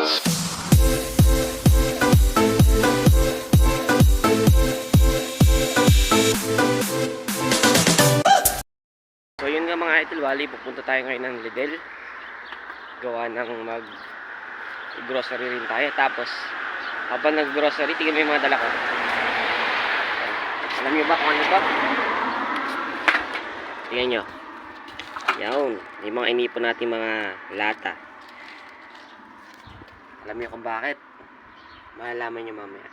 So yun nga mga idol, wali, pupunta tayo ngayon ng Lidl. Gawa ng mag grocery rin tayo. Tapos, habang nag-grocery, tingnan mo yung mga dala ko. Alam nyo ba kung ano ba? Tingnan nyo. Yan. May mga inipon natin mga lata. Alam nyo kung bakit? Malalaman nyo mamaya.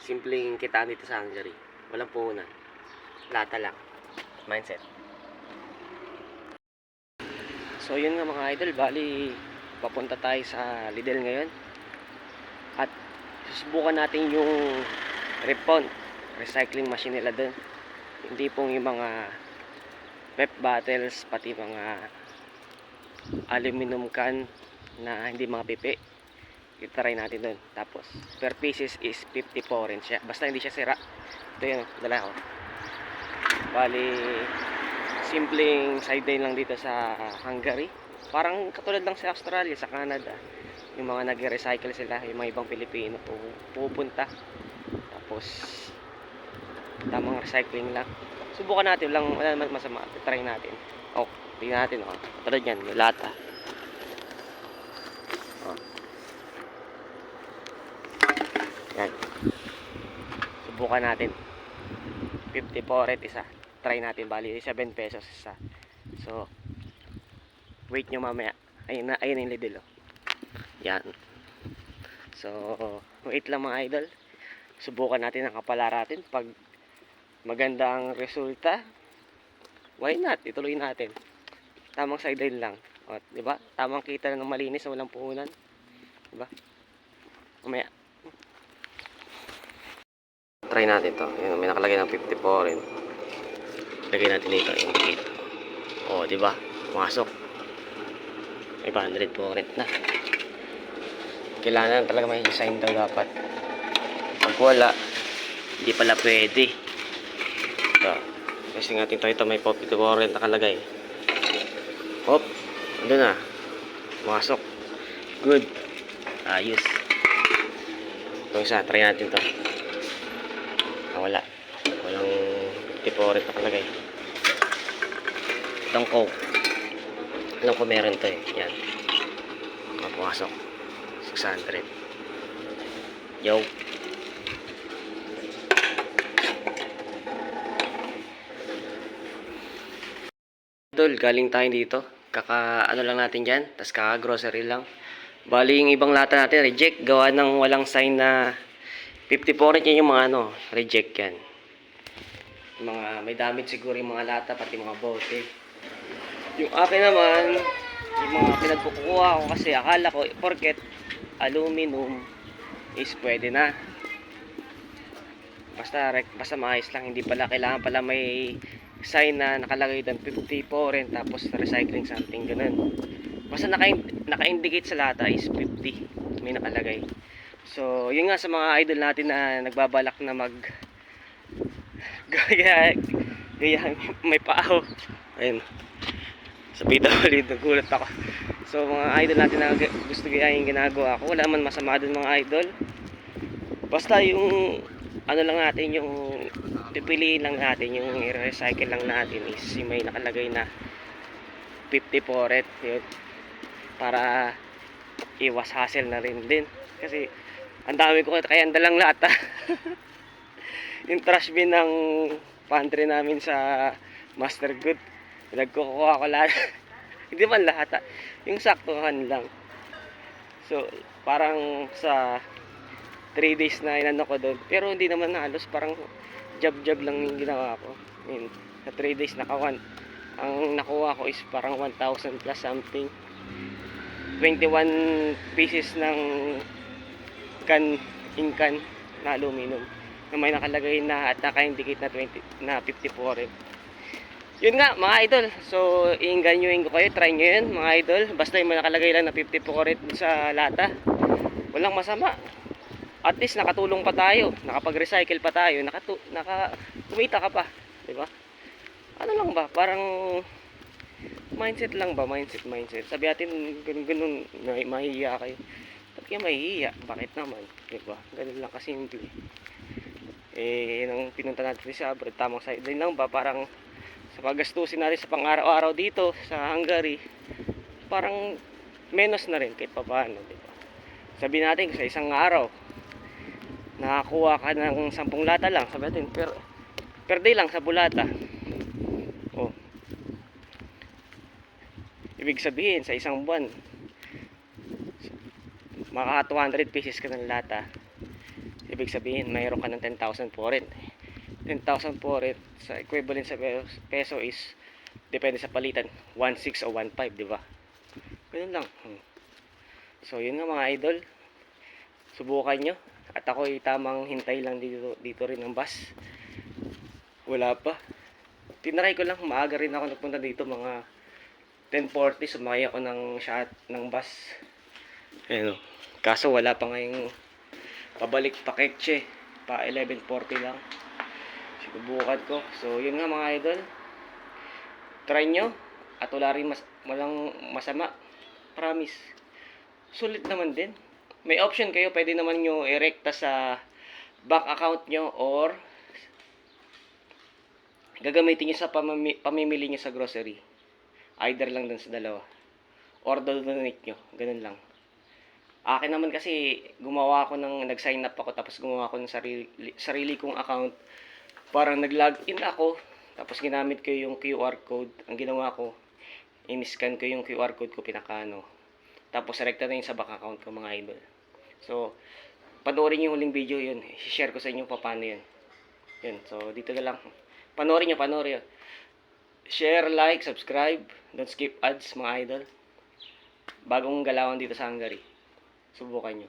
Simpleng kitaan dito sa Hungary. Walang puhunan. Lata lang mindset. So yun nga mga idol, bali papunta tayo sa Lidl ngayon. At susubukan natin yung Ripon recycling machine nila doon. Hindi pong yung mga pep bottles, pati mga aluminum can na hindi mga pipi. I-try natin doon. Tapos, per pieces is 54 rin siya. Basta hindi siya sira. Ito yun, dala ko. Bali, simpleng sideline lang dito sa Hungary. Parang katulad lang sa Australia, sa Canada. Yung mga nag-recycle sila, yung mga ibang Pilipino pu- pupunta. Tapos, tamang recycling lang. Subukan natin, lang wala naman masama. Try natin. Oh, tingnan natin, oh. Katulad yan, lata. Oh. Yan. Subukan natin. 54 at isa. Try natin bali 7 pesos isa. So wait nyo mamaya. Ayun na, ayun yung lidl oh. Yan. So wait lang mga idol. Subukan natin ang kapalaratin pag maganda ang resulta. Why not? Ituloy natin. Tamang sideline lang. O, di ba? Tamang kita ng malinis na walang puhunan. Di ba? Mamaya. Try natin to. Yun, may nakalagay ng 54 rin. Lagay natin dito, indicate. O, di ba? Pumasok. 500 po rin na. Kailangan talaga may sign daw dapat. Pag wala, hindi pala pwede. Ito. Kasi natin to ito may 54 rin nakalagay. Hop. Ando na. Pumasok. Good. Ayos. Ito isa, try natin to. Wala. Walang 54 rin nakalagay. Itong coke. Alam ko meron to eh. Yan. Mapapasok. 600. Yo. Idol, galing tayo dito. Kaka, ano lang natin dyan. Tapos kaka grocery lang. Bali, yung ibang lata natin, reject. Gawa ng walang sign na 54 yan yung mga ano, reject yan. Yung Mga, may damage siguro yung mga lata, pati mga bote. Yung akin naman, yung mga pinagkukuha ko kasi akala ko, porket aluminum is pwede na. Basta, rek- basta maayos lang, hindi pala, kailangan pala may sign na nakalagay doon 54 rin tapos recycling something ganun. Basta naka, naka-indicate sa lata is 50 may nakalagay. So, yun nga sa mga idol natin na nagbabalak na mag gaya gaya may paaw. Ayun. Sa PWD nagulat ako. So, mga idol natin na gusto gayahin ginagawa ko, wala man masama dun mga idol. Basta yung ano lang natin yung pipiliin lang natin yung i-recycle lang natin is yung may nakalagay na 54 ret yun para iwas hassle na rin din kasi ang dami ko kaya ang dalang lata yung trash bin ng pantry namin sa master good nagkukuha ko lahat. Hindi man lahat ah. yung saktuhan lang. So parang sa 3 days na inano ko doon pero hindi naman halos parang jab jab lang yung ginawa ko. I sa 3 days naka one. Ang nakuha ko is parang 1,000 plus something. 21 pieces ng can in can na aluminum na may nakalagay na at naka-indicate na 20 na 54 rin. Yun nga mga idol. So iinganyoin ko kayo, try nyo yun mga idol. Basta yung may nakalagay lang na 54 rin sa lata. Walang masama. At least nakatulong pa tayo, nakapag-recycle pa tayo, nakatu naka kumita ka pa, 'di ba? Ano lang ba, parang mindset lang ba? Mindset, mindset. Sabi natin, ganun, ganun, may, mahihiya kayo. Kaya mahihiya? Bakit naman? Diba? Ganun lang kasimple. Eh, yun ang pinunta natin sa abroad. Tamang sideline lang ba? Parang sa paggastusin natin sa pang-araw-araw dito sa Hungary, parang menos na rin kahit papaano, di ba? Sabi natin sa isang araw, nakakuha ka ng 10 lata lang, sabi natin, per, per day lang sa bulata. Oh. Ibig sabihin, sa isang buwan, maka 200 pieces ka ng lata. Ibig sabihin, mayroon ka ng 10,000 for it. 10,000 for it, sa equivalent sa peso, is, depende sa palitan, 1.6 o 1.5, di ba? Ganun lang. So, yun nga mga idol. Subukan nyo. At ako ay tamang hintay lang dito, dito rin ng bus. Wala pa. Tinaray ko lang, maaga rin ako nagpunta dito mga 10.40 sumakay ako ng shot ng bus. Ayun. o. Kaso wala pa ngayong pabalik pa Kekche. Pa 11.40 lang. Sinubukan ko. So, yun nga mga idol. Try nyo. At wala rin mas, walang masama. Promise. Sulit naman din. May option kayo. Pwede naman nyo irekta sa bank account nyo or gagamitin nyo sa pamami- pamimili nyo sa grocery. Either lang dun sa dalawa. Or donate nyo. Ganun lang. Akin naman kasi gumawa ako ng nag-sign up ako tapos gumawa ako ng sarili, sarili kong account. Parang nag-login ako tapos ginamit ko yung QR code. Ang ginawa ko, in-scan ko yung QR code ko pinakano. Tapos rekta na yun sa bank account ko mga idol. So, panoorin yung huling video yun. I-share ko sa inyo pa paano yun. Yun. So, dito na lang. Panoorin nyo, panoorin nyo. Share, like, subscribe. Don't skip ads mga idol. Bagong galawan dito sa Hungary. Subukan nyo.